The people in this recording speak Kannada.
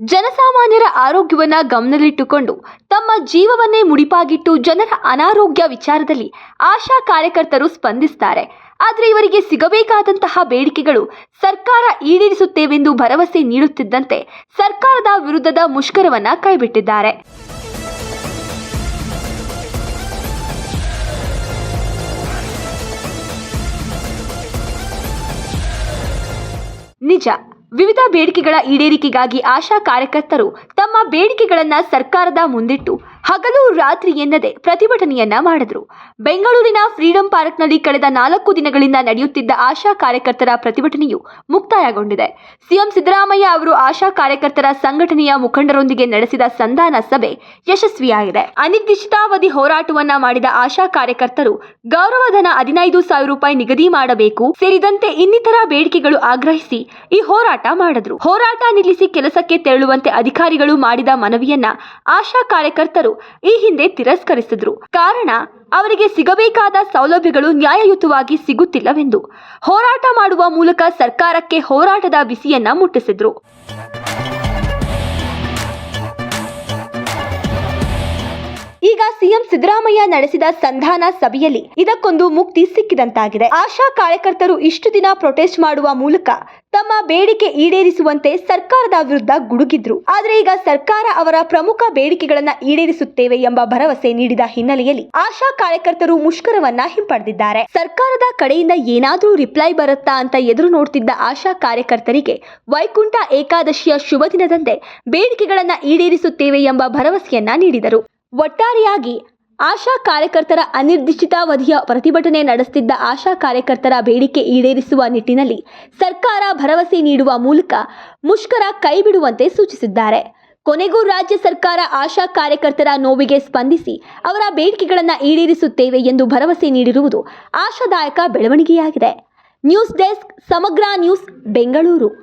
ಜನಸಾಮಾನ್ಯರ ಆರೋಗ್ಯವನ್ನ ಗಮನದಲ್ಲಿಟ್ಟುಕೊಂಡು ತಮ್ಮ ಜೀವವನ್ನೇ ಮುಡಿಪಾಗಿಟ್ಟು ಜನರ ಅನಾರೋಗ್ಯ ವಿಚಾರದಲ್ಲಿ ಆಶಾ ಕಾರ್ಯಕರ್ತರು ಸ್ಪಂದಿಸ್ತಾರೆ. ಆದರೆ ಇವರಿಗೆ ಸಿಗಬೇಕಾದಂತಹ ಬೇಡಿಕೆಗಳು ಸರ್ಕಾರ ಈಡೇರಿಸುತ್ತೇವೆಂದು ಭರವಸೆ ನೀಡುತ್ತಿದ್ದಂತೆ ಸರ್ಕಾರದ ವಿರುದ್ಧದ ಮುಷ್ಕರವನ್ನ ಕೈಬಿಟ್ಟಿದ್ದಾರೆ. ನಿಜ. ವಿವಿಧ ಬೇಡಿಕೆಗಳ ಈಡೇರಿಕೆಗಾಗಿ ಆಶಾ ಕಾರ್ಯಕರ್ತರು ತಮ್ಮ ಬೇಡಿಕೆಗಳನ್ನು ಸರ್ಕಾರದ ಮುಂದಿಟ್ಟು ಹಗಲು ರಾತ್ರಿ ಎನ್ನದೆ ಪ್ರತಿಭಟನೆಯನ್ನ ಮಾಡಿದ್ರು. ಬೆಂಗಳೂರಿನ ಫ್ರೀಡಂ ಪಾರ್ಕ್ನಲ್ಲಿ ಕಳೆದ ನಾಲ್ಕು ದಿನಗಳಿಂದ ನಡೆಯುತ್ತಿದ್ದ ಆಶಾ ಕಾರ್ಯಕರ್ತರ ಪ್ರತಿಭಟನೆಯು ಮುಕ್ತಾಯಗೊಂಡಿದೆ. ಸಿಎಂ ಸಿದ್ದರಾಮಯ್ಯ ಅವರು ಆಶಾ ಕಾರ್ಯಕರ್ತರ ಸಂಘಟನೆಯ ಮುಖಂಡರೊಂದಿಗೆ ನಡೆಸಿದ ಸಂಧಾನ ಸಭೆ ಯಶಸ್ವಿಯಾಗಿದೆ. ಅನಿರ್ದಿಷ್ಟಾವಧಿ ಹೋರಾಟವನ್ನ ಮಾಡಿದ ಆಶಾ ಕಾರ್ಯಕರ್ತರು ಗೌರವಧನ ಹದಿನೈದು ಸಾವಿರ ರೂಪಾಯಿ ನಿಗದಿ ಮಾಡಬೇಕು, ಸೇರಿದಂತೆ ಇನ್ನಿತರ ಬೇಡಿಕೆಗಳು ಆಗ್ರಹಿಸಿ ಈ ಹೋರಾಟ ಮಾಡಿದ್ರು. ಹೋರಾಟ ನಿಲ್ಲಿಸಿ ಕೆಲಸಕ್ಕೆ ತೆರಳುವಂತೆ ಅಧಿಕಾರಿಗಳು ಮಾಡಿದ ಮನವಿಯನ್ನ ಆಶಾ ಕಾರ್ಯಕರ್ತರು ಈ ಹಿಂದೆ ತಿರಸ್ಕರಿಸಿದ್ರು. ಕಾರಣ, ಅವರಿಗೆ ಸಿಗಬೇಕಾದ ಸೌಲಭ್ಯಗಳು ನ್ಯಾಯಯುತವಾಗಿ ಸಿಗುತ್ತಿಲ್ಲವೆಂದು. ಹೋರಾಟ ಮಾಡುವ ಮೂಲಕ ಸರ್ಕಾರಕ್ಕೆ ಹೋರಾಟದ ಬಿಸಿಯನ್ನ ಮುಟ್ಟಿಸಿದ್ರು. ಸಿಎಂ ಸಿದ್ದರಾಮಯ್ಯ ನಡೆಸಿದ ಸಂಧಾನ ಸಭೆಯಲ್ಲಿ ಇದಕ್ಕೊಂದು ಮುಕ್ತಿ ಸಿಕ್ಕಿದಂತಾಗಿದೆ. ಆಶಾ ಕಾರ್ಯಕರ್ತರು ಇಷ್ಟು ದಿನ ಪ್ರೊಟೆಸ್ಟ್ ಮಾಡುವ ಮೂಲಕ ತಮ್ಮ ಬೇಡಿಕೆ ಈಡೇರಿಸುವಂತೆ ಸರ್ಕಾರದ ವಿರುದ್ಧ ಗುಡುಗಿದ್ರು. ಆದರೆ ಈಗ ಸರ್ಕಾರ ಅವರ ಪ್ರಮುಖ ಬೇಡಿಕೆಗಳನ್ನ ಈಡೇರಿಸುತ್ತೇವೆ ಎಂಬ ಭರವಸೆ ನೀಡಿದ ಹಿನ್ನೆಲೆಯಲ್ಲಿ ಆಶಾ ಕಾರ್ಯಕರ್ತರು ಮುಷ್ಕರವನ್ನ ಹಿಂಪಡೆದಿದ್ದಾರೆ. ಸರ್ಕಾರದ ಕಡೆಯಿಂದ ಏನಾದರೂ ರಿಪ್ಲೈ ಬರುತ್ತಾ ಅಂತ ಎದುರು ನೋಡ್ತಿದ್ದ ಆಶಾ ಕಾರ್ಯಕರ್ತರಿಗೆ ವೈಕುಂಠ ಏಕಾದಶಿಯ ಶುಭ ದಿನದಂದೇ ಬೇಡಿಕೆಗಳನ್ನ ಈಡೇರಿಸುತ್ತೇವೆ ಎಂಬ ಭರವಸೆಯನ್ನ ನೀಡಿದರು. ಒಟ್ಟಾರೆಯಾಗಿ ಆಶಾ ಕಾರ್ಯಕರ್ತರ ಅನಿರ್ದಿಷ್ಟಾವಧಿಯ ಪ್ರತಿಭಟನೆ ನಡೆಸುತ್ತಿದ್ದ ಆಶಾ ಕಾರ್ಯಕರ್ತರ ಬೇಡಿಕೆ ಈಡೇರಿಸುವ ನಿಟ್ಟಿನಲ್ಲಿ ಸರ್ಕಾರ ಭರವಸೆ ನೀಡುವ ಮೂಲಕ ಮುಷ್ಕರ ಕೈಬಿಡುವಂತೆ ಸೂಚಿಸಿದ್ದಾರೆ. ಕೊನೆಗೂ ರಾಜ್ಯ ಸರ್ಕಾರ ಆಶಾ ಕಾರ್ಯಕರ್ತರ ನೋವಿಗೆ ಸ್ಪಂದಿಸಿ ಅವರ ಬೇಡಿಕೆಗಳನ್ನು ಈಡೇರಿಸುತ್ತೇವೆ ಎಂದು ಭರವಸೆ ನೀಡಿರುವುದು ಆಶಾದಾಯಕ ಬೆಳವಣಿಗೆಯಾಗಿದೆ. News desk Samagra news Bengaluru.